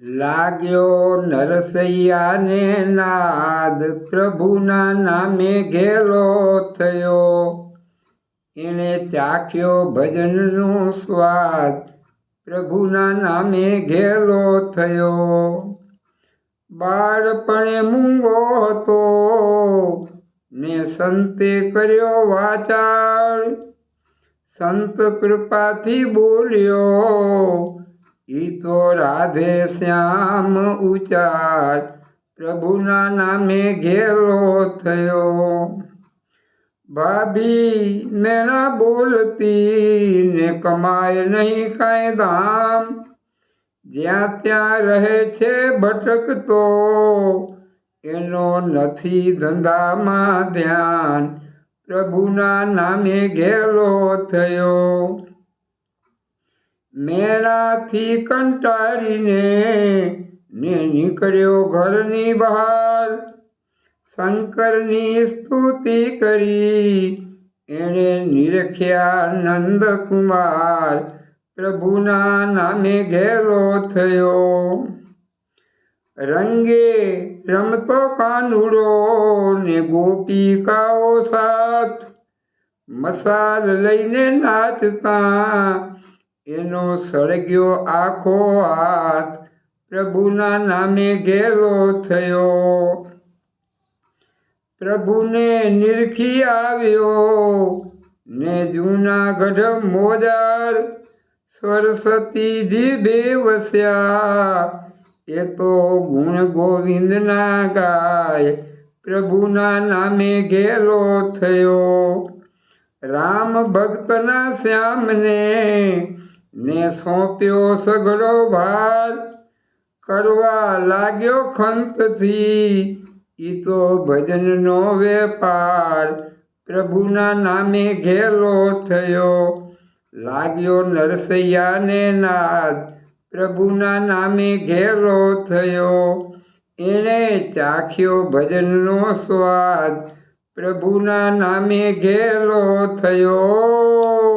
લાગ્યો નરસૈયાને નાદ. પ્રભુના નામે ઘેલો થયો. એણે ચાખ્યો ભજનનો સ્વાદ. પ્રભુના નામે ઘેલો થયો. બાળપણે મૂંગો હતો. ને સંતે કર્યો વાચાળ. સંત કૃપાથી બોલ્યો. ઈ તો રાધે શ્યામ ઉચાર પ્રભુના નામે ઘેલો થયો. ભાભી મેણા બોલતી, ને કમાય નહીં કાંઈ ધામ જ્યાં ત્યાં રહે છે ભટકતો, એનો નથી ધંધામાં ધ્યાન. પ્રભુના નામે ઘેલો થયો. મેળાથી કંટાળીને ને નીકળ્યો ઘરની બહાર. શંકરની સ્તુતિ કરી, એણે નિરખ્યા નંદકુમાર પ્રભુના નામે ઘેરો થયો. રંગે રમતો કાનુડો ને ગોપિકાઓ સાથ, મસાલ લઈને નાચતા એનો સળગ્યો આખો હાથ પ્રભુના નામે ઘેલો થયો. પ્રભુને નિરખી આવ્યો ને જૂનાગઢ મોજાર સરસ્વતીજી બે વસ્યા એ તો ગુણ ગોવિંદના ગાય પ્રભુના નામે ઘેલો થયો. રામ ભક્તના શ્યામને ને સોંપ્યો સઘળો ભાર. કરવા લાગ્યો ખંતથી. ઈ તો ભજનનો વેપાર. પ્રભુના નામે ઘેલો થયો. લાગ્યો નરસૈયાને નાદ. પ્રભુના નામે ઘેલો થયો. એણે ચાખ્યો ભજનનો સ્વાદ. પ્રભુના નામે ઘેલો થયો.